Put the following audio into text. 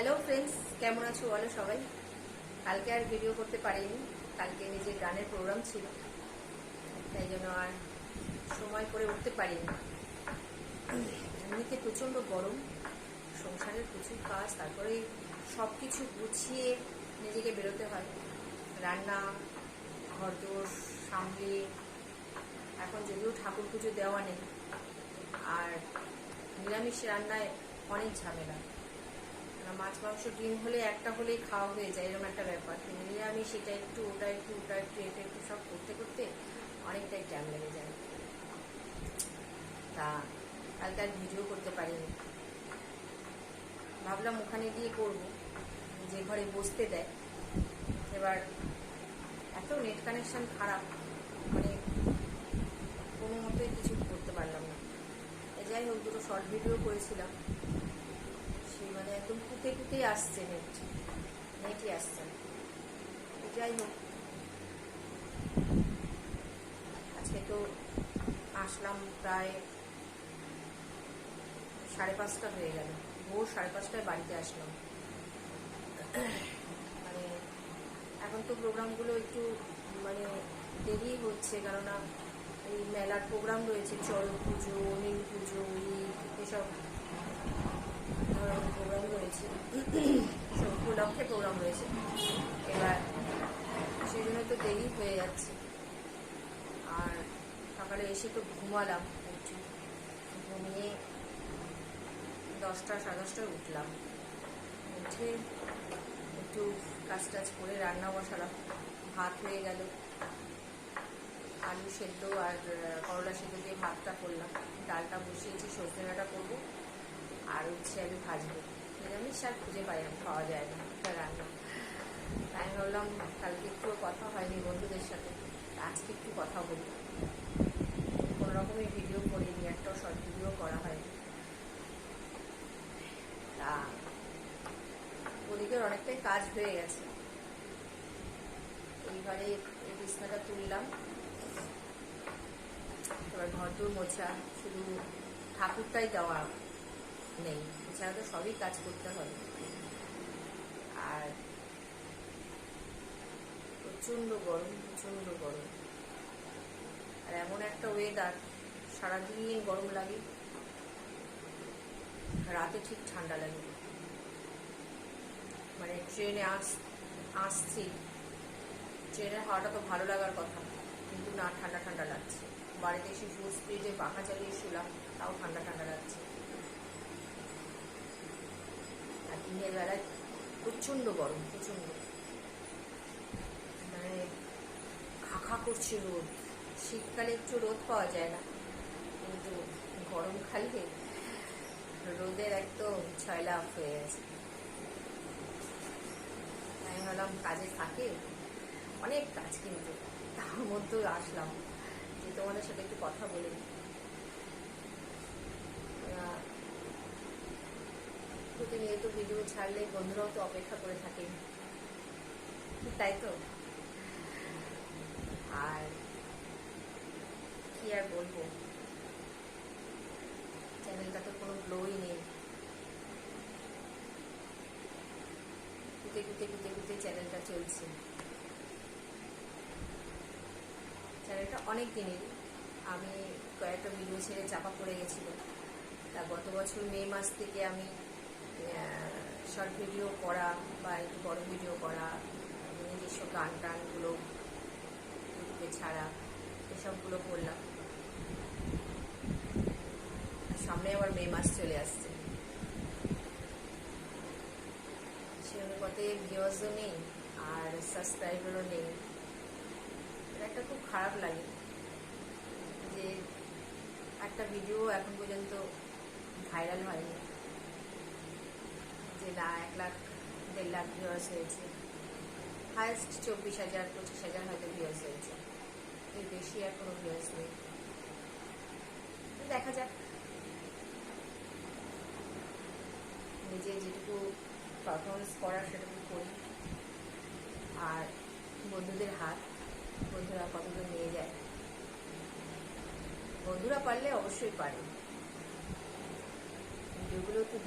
Hello friends কেমন আছো বলো সবাই? কালকে আর ভিডিও করতে পারিনি, কালকে নিজের গানের প্রোগ্রাম ছিল, তাই জন্য আর সময় করে উঠতে পারিনি। এমনিতে প্রচণ্ড গরম, সংসারের প্রচুর কাজ, তারপরে সব কিছু গুছিয়ে নিজেকে বেরোতে হয়। রান্না, ঘরদোর সামলিয়ে এখন যদিও ঠাকুর পুজো দেওয়া নেই, আর নিরামিষ রান্নায় অনেক ঝামেলা। না, মাছ, মাংস, ডিম হলে একটা হলেই খাওয়া হয়ে যায়, এরকম একটা ব্যাপার। কিন্তু আমি সেটা একটু, ওটা একটু ওটা একটু, এটা একটু সব করতে করতে অনেকটাই টাইম লেগে যায়। তা কালকে আর ভিডিও করতে পারিনি। ভাবলাম ওখানে গিয়ে করব, যে ঘরে বসতে দেয়। এবার এত নেট কানেকশন খারাপ মানে কোনো মতোই কিছু করতে পারলাম না। যাই হোক, দুটো শর্ট ভিডিও করেছিলাম। একদম কুতে কুতেই আসছে নেট নেটই আসছে। যাই হোক। আজকে তো আসলাম প্রায় সাড়ে পাঁচটা হয়ে গেল। ভোর সাড়ে পাঁচটায় বাড়িতে আসলাম। মানে এখন তো প্রোগ্রামগুলো একটু মানে দেরি হচ্ছে কেননা এই মেলার প্রোগ্রাম রয়েছে। চড়ক পুজো, নীল পুজো, ঈদ, এসব। ধরনের প্রোগ্রাম রয়েছে উপলক্ষে প্রোগ্রাম রয়েছে এবার সেই জন্য তো দেরি হয়ে যাচ্ছে। আর সকালে এসে তো ঘুমালাম একটু ঘুমিয়ে দশটা সাড়ে দশটায় উঠলাম। উঠে একটু কাজ টাজ করে রান্না বসালাম ভাত হয়ে গেল। আলু সেদ্ধ আর করলা সেদ্ধ দিয়ে ভাতটা করলাম। ডালটা বসিয়েছি সজনে ডাঁটা করব। আর হচ্ছে আমি ভাজবো। নিরামিষ শাক খুঁজে পাই না পাওয়া যায় না রান্না। তাই ভাবলাম, কালকে একটু কথা হয়নি বন্ধুদের সাথে আজকে একটু কথা বলি। কোনো রকমের ভিডিও করিনি, একটাও শর্ট ভিডিও করা হয়নি। তা ওদিকের অনেকটাই কাজ হয়ে গেছে। এইবারে এই বিছনাটা তুললাম। এবার ঘরদোর মোছা, শুধু ঠাকুরটাই দেওয়া। নেই। এছাড়া তো সবই কাজ করতে হবে আর প্রচণ্ড গরম প্রচণ্ড গরম। আর এমন একটা ওয়েদার সারাদিন গরম লাগে। রাতে ঠিক ঠান্ডা লাগে। মানে ট্রেনে আস, আসছি। ট্রেনের হাওয়াটা তো ভালো লাগার কথা, কিন্তু না ঠান্ডা ঠান্ডা লাগছে। বাড়িতে এসে ফুল স্পিডে পাখা চালিয়ে শুলাম, তাও ঠান্ডা ঠান্ডা লাগছে আর দিনের বেলায় প্রচণ্ড গরম, প্রচণ্ড। মানে খাখা করছে রোদ। শীতকালে একটু রোদ পাওয়া যায় না। কিন্তু গরম গরমকালে রোদের একদম ছয়লাভ হয়ে গেছে। আমি ভাবলাম, কাজে থাকে? অনেক কাজ কিন্তু। তার মধ্যেও আসলাম যে তোমাদের সাথে একটু কথা বলে নিই। আহ, প্রতিনিয়ত ভিডিও ছাড়লে বন্ধুরাও তো অপেক্ষা করে থাকে। তাই তো? আর কি আর বলব? চ্যানেলটা তো কোনো গ্লোই নেই। কুতে কুতে কুতে কুতে চ্যানেলটা চলছে। চ্যানেলটা অনেক দিনের। আমি কয়েকটা ভিডিও ছেড়ে চাপা পড়ে গেছিল। তা গত বছর মে মাস থেকে আমি শর্ট ভিডিও করা বা একটু বড় ভিডিও করা, নিজস্ব গান টানগুলো ইউটিউবে ছাড়া এসবগুলো করলাম। সামনে আবার মে মাস চলে আসছে। সে অনুপাতে ভিউয়ার্সও নেই আর সাবস্ক্রাইবারও নেই। একটা খুব খারাপ লাগে যে একটা ভিডিও এখন পর্যন্ত ভাইরাল হয়নি। যে না, এক লাখ, দেড় লাখ ভিউয়ার্স হয়েছে। হায়েস্ট চব্বিশ হাজার, পঁচিশ হাজার হয়তো ভিউয়ার্স হয়েছে। এর বেশি এখনও ভিউয়ার্স নেই। দেখা যাক। নিজে যেটুকু পারফরমেন্স করার সেটুকু করি। আর বন্ধুদের হাত, বন্ধুরা কতদূর নিয়ে যায়। বন্ধুরা পারলে অবশ্যই পারে। ভিডিওগুলো একটু